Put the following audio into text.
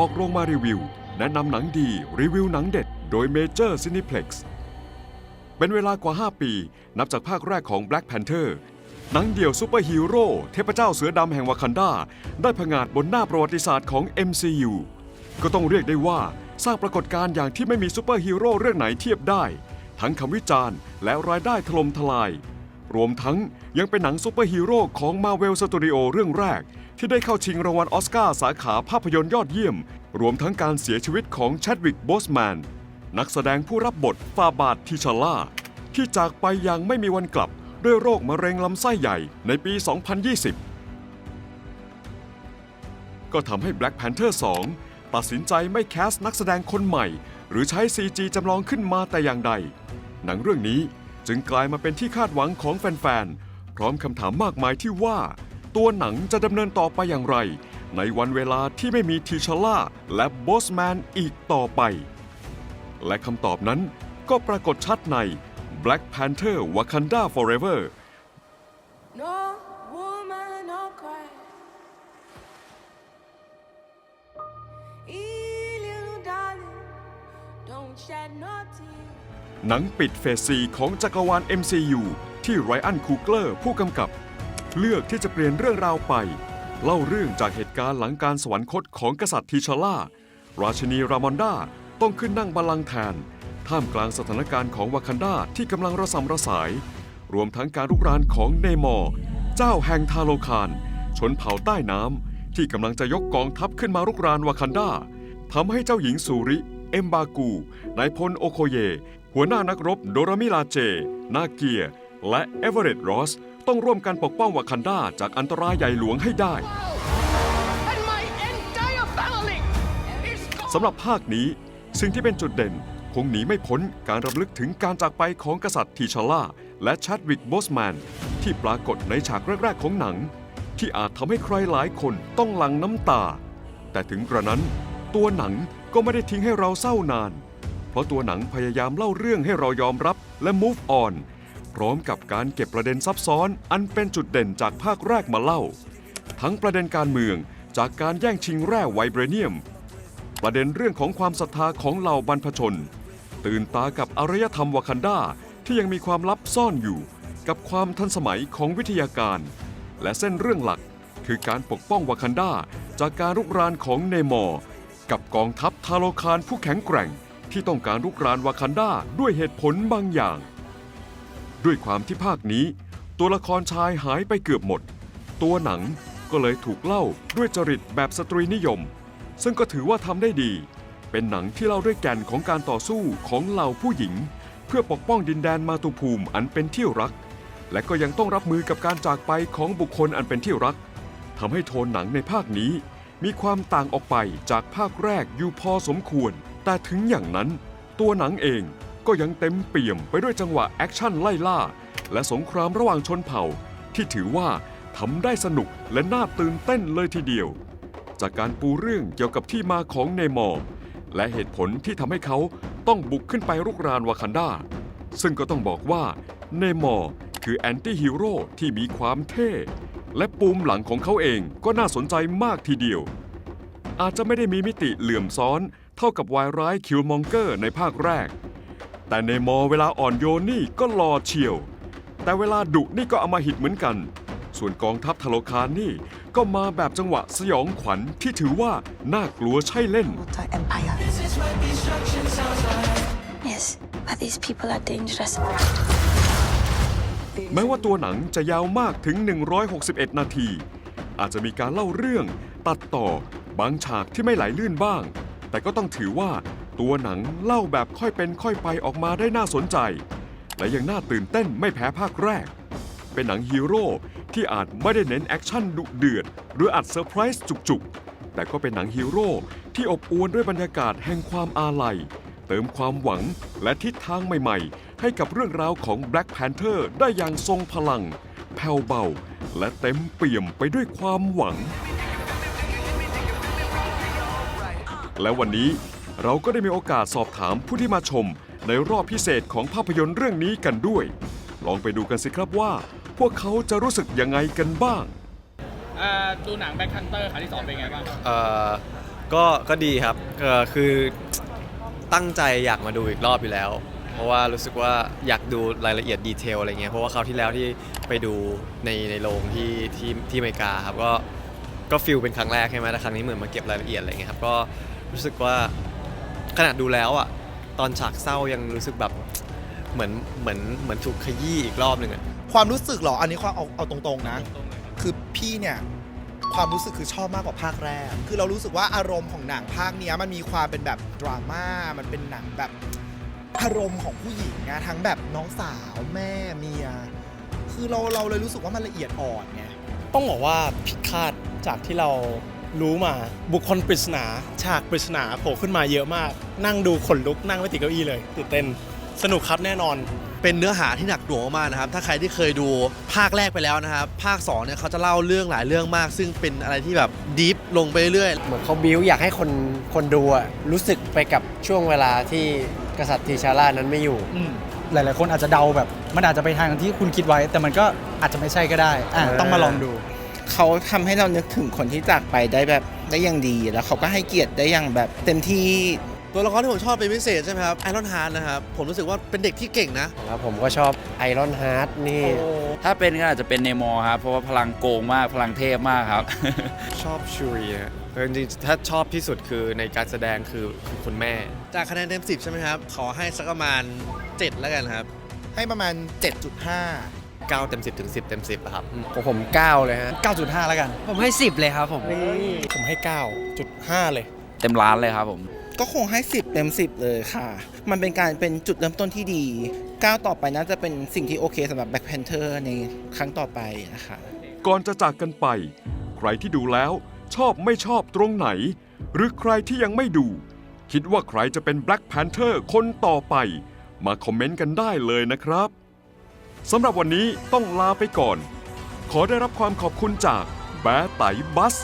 ออกโรงมารีวิว แนะนำหนังดีรีวิวหนังเด็ด โดย Major Cineplex เป็นเวลากว่า 5 ปี นับจากภาคแรกของ Black Panther หนังเดี่ยวซูเปอร์ฮีโร่เทพเจ้าเสือดำแห่งวากันดา ได้ผงาดบนหน้าประวัติศาสตร์ของ MCU ก็ต้องเรียกได้ว่าสร้างปรากฏการณ์อย่างที่ไม่มีซูเปอร์ฮีโร่เรื่องไหนเทียบได้ ทั้งคำวิจารณ์และรายได้ถล่มทลาย รวมทั้งยังเป็นหนังซูเปอร์ฮีโร่ของ Marvel Studio เรื่องแรก ที่ได้เข้าชิงรางวัลออสการ์สาขาภาพยนตร์ยอดเยี่ยม รวมทั้งการเสียชีวิตของแชดวิกบอสแมน นักแสดงผู้รับบทฟาบาดทิชล่า ที่จากไปอย่างไม่มีวันกลับด้วยโรคมะเร็งลำไส้ใหญ่ในปี 2020 ก็ทำให้ Black Panther 2 ตัดสินใจไม่แคสต์นักแสดงคนใหม่ หรือใช้ CG จำลองขึ้นมาแต่อย่างใด หนังเรื่องนี้จึงกลายมาเป็นที่คาดหวังของแฟนๆ พร้อมคำถามมากมายที่ว่า ตัวหนังจะดำเนินต่อไปอย่างไร ในวันเวลาที่ไม่มีทีชาล่าและบอสแมนอีกต่อไป และคำตอบนั้นก็ปรากฏชัดใน Black Panther Wakanda Forever No woman, no cry. Ee, little darling, don't shed no tears. หนังปิดเฟส4ของจักรวาล MCU ที่ไรอันคูเกอร์ผู้กำกับ เลือกที่จะเปลี่ยนเรื่องราวไป เล่าเรื่องจากเหตุการณ์หลังการสวรรคตของกษัตริย์ทีชาล่า ราชินีรามอนดาต้องขึ้นนั่งบัลลังก์แทน ท่ามกลางสถานการณ์ของวากันดาที่กำลังระสำระสาย รวมทั้งการรุกรานของเนมอร์เจ้าแห่งทาโลคารชนเผ่าใต้น้ำที่กำลังจะยกกองทัพขึ้นมารุกรานวากันดาทำให้เจ้าหญิงสูริ เอมบากูนายพลโอโคเย หัวหน้านักรบโดรามิลาเจ นาเกีย และเอเวอเรตต์รอส ต้องร่วมกันปกป้องวากันดาจากอันตรายใหญ่หลวงให้ได้ And my entire family is สำหรับภาคนี้ สิ่งที่เป็นจุดเด่น คงหนีไม่พ้นการรำลึกถึงการจากไปของกษัตริย์ทีชาล่า และชัดวิกบอสแมน ที่ปรากฏในฉากแรก ๆ ของหนัง ที่อาจทำให้ใครหลายคนต้องหลั่งน้ำตา แต่ถึงกระนั้น ตัวหนังก็ไม่ได้ทิ้งให้เราเศร้านาน เพราะตัวหนังพยายามเล่าเรื่องให้เรายอมรับและ move on พร้อมกับการเก็บประเด็นซับซ้อน อันเป็นจุดเด่นจากภาคแรกมาเล่า ทั้งประเด็นการเมืองจากการแย่งชิงแร่ไวเบรเนียม ประเด็นเรื่องของความศรัทธาของเหล่าบรรพชน ตื่นตากับอารยธรรมวากันดาที่ยังมีความลับซ่อนอยู่ กับความทันสมัยของวิทยาการ และเส้นเรื่องหลักคือการปกป้องวากันดาจากการรุกรานของเนมอร์กับกองทัพทาโลคารผู้แข็งแกร่ง ที่ต้องการรุกรานวากันดาด้วยเหตุผลบางอย่าง ด้วยความที่ภาคนี้ ตัวละครชายหายไปเกือบหมด ตัวหนังก็เลยถูกเล่าด้วยจริตแบบสตรีนิยม ซึ่งก็ถือว่าทำได้ดี เป็นหนังที่เล่าด้วยแก่นของการต่อสู้ของเหล่าผู้หญิง เพื่อปกป้องดินแดนมาตุภูมิอันเป็นที่รัก และก็ยังต้องรับมือกับการจากไปของบุคคลอันเป็นที่รักทำให้โทนหนังในภาคนี้ มีความต่างออกไปจากภาคแรกอยู่พอสมควร แต่ถึงอย่างนั้น ตัวหนังเอง ก็ยังเต็มเปี่ยมไปด้วยจังหวะแอคชั่นไล่ล่า และสงครามระหว่างชนเผ่า ที่ถือว่าทำได้สนุกและน่าตื่นเต้นเลยทีเดียว จากการปูเรื่องเกี่ยวกับที่มาของเนมอร์และเหตุผลที่ทำให้เขาต้องบุกขึ้นไปรุกรานวากันดาซึ่งก็ต้องบอกว่าเนมอร์คือแอนตี้ฮีโร่ที่มีความเท่ และปูมหลังของเขาเองก็น่าสนใจมากทีเดียว อาจจะไม่ได้มีมิติเหลื่อมซ้อนเท่ากับวายร้ายคิวมองเกอร์ในภาคแรก แต่เนมอร์เวลาอ่อนโยนนี่ก็หล่อเฉียว แต่เวลาดุนี่ก็เอามาหิดเหมือนกัน ส่วนกองทัพทะโลคารนี่ก็มาแบบจังหวะสยองขวัญที่ถือว่าน่ากลัวใช่เล่น Multi Empire. Yes, but these people are dangerous. แม้ว่าตัวหนังจะยาวมากถึง 161 นาที อาจจะมีการเล่าเรื่อง ตัดต่อบางฉากที่ไม่ไหลลื่นบ้าง แต่ก็ต้องถือว่า ตัวหนังเล่าแบบค่อยเป็นค่อยไปออกมาได้น่าสนใจ และยังน่าตื่นเต้นไม่แพ้ภาคแรก เป็นหนังฮีโร่ที่อาจไม่ได้เน้นแอคชั่นดุเดือด หรืออัดเซอร์ไพรส์จุกๆ แต่ก็เป็นหนังฮีโร่ที่อบอวลด้วยบรรยากาศแห่งความอาลัย เติมความหวังและทิศทางใหม่ๆ ให้กับเรื่องราวของ Black Panther ได้อย่างทรงพลัง แผ่วเบา และเต็มเปี่ยมไปด้วยความหวังและวันนี้ เราก็ได้มีโอกาสสอบถามผู้ที่มาชม ในรอบพิเศษของภาพยนตร์เรื่องนี้กันด้วย ลองไปดูกันสิครับว่า พวกเขาจะรู้สึกยังไงกันบ้าง อ่าดูหนังแบ็คฮันเตอร์ครั้งที่สองเป็นไงบ้างเอ่อก็ก็ดีครับเอ่อคือตั้งใจอยากมาดูอีกรอบอยู่แล้ว เพราะว่ารู้สึกว่าอยากดูรายละเอียดดีเทลอะไรเงี้ยเพราะว่าคราวที่แล้วที่ไปดูในในโรงที่ที่ที่อเมริกาครับก็ก็ฟิลเป็นครั้งแรกใช่ไหมแต่ครั้งนี้เหมือนมาเก็บรายละเอียดอะไรเงี้ยครับก็รู้สึกว่า ขนาดดูแล้วอะตอนฉากเศร้ายังรู้สึกแบบเหมือนเหมือนเหมือนถูกขยี้อีกรอบหนึ่งอะความรู้สึกเหรอ อันนี้ความเอาเอาตรงๆนะ คือพี่เนี่ย ความรู้สึกคือชอบมากกว่าภาคแรก คือเรารู้สึกว่าอารมณ์ของหนังภาคเนี้ยมันมีความเป็นแบบดราม่า มันเป็นหนังแบบอารมณ์ของผู้หญิงนะทั้งแบบน้องสาวแม่เมีย คือเราเราเลยรู้สึกว่ามันละเอียดอ่อนไง ต้องบอกว่าผิดคาดจากที่เรา รู้มา บุคคลปริศนา ฉากปริศนาโผล่ขึ้นมาเยอะมาก นั่งดูขนลุกนั่งไม่ติดเก้าอี้เลยตื่นเต้นสนุกครับแน่นอน เป็นเนื้อหาที่หนักหน่วงมากๆนะครับ ถ้าใครที่เคยดูภาคแรกไปแล้วนะครับ ภาค2เนี่ยเขาจะเล่าเรื่องหลายเรื่องมาก ซึ่งเป็นอะไรที่แบบดีฟลงไปเรื่อยเหมือนเขาบิวอยากให้คนคนดูอะรู้สึกไปกับช่วงเวลาที่กษัตริย์ทีชาร่านั้นไม่อยู่หลาย ๆ คนอาจจะเดาแบบ มันอาจจะไปทางที่คุณคิดไว้ แต่มันก็อาจจะไม่ใช่ก็ได้อะเออต้องมาลองดู เขาทำให้เรานึกถึงคนที่จากไปได้แบบได้อย่างดี แล้วเขาก็ให้เกียรติได้อย่างแบบเต็มที่ๆตัวละครที่ผมชอบเป็นพิเศษใช่ไหมครับไอรอนฮาร์ดนะครับ ผมรู้สึกว่าเป็นเด็กที่เก่งนะ แล้วผมก็ชอบไอรอนฮาร์ดนี่ ถ้าเป็นก็อาจจะเป็นเนมอร์ครับ เพราะว่าพลังโกงมากพลังเทพมากครับ ชอบชูรีอะจริงๆถ้าชอบที่สุดคือในการแสดงคือคือคุณแม่ จากคะแนนเต็ม 10 ใช่ไหมครับ ขอให้สักประมาณ 7 แล้วกันครับ ให้ประมาณ 7.5 9 เต็ม 10 ถึง 10 เต็ม 10อะครับของผม 9 เลยฮะ 9.5 แล้วกัน ผมให้ 10 เลยครับผม ผมให้ 9.5 เลย เต็มร้านเลยครับผม ก็คงให้ 10 เต็ม 10 เลยค่ะ มันเป็นการเป็นจุดเริ่มต้นที่ดี ก้าวต่อไปน่าจะเป็นสิ่งที่โอเคสำหรับ Black Panther ในครั้งต่อไปนะคะ ก่อนจะจากกันไป ใครที่ดูแล้วชอบไม่ชอบตรงไหน หรือใครที่ยังไม่ดู คิดว่าใครจะเป็น Black Panther คนต่อไป มาคอมเมนต์กันได้เลยนะครับ สำหรับวันนี้ต้องลาไปก่อน ขอได้รับความขอบคุณจากแบไตบัส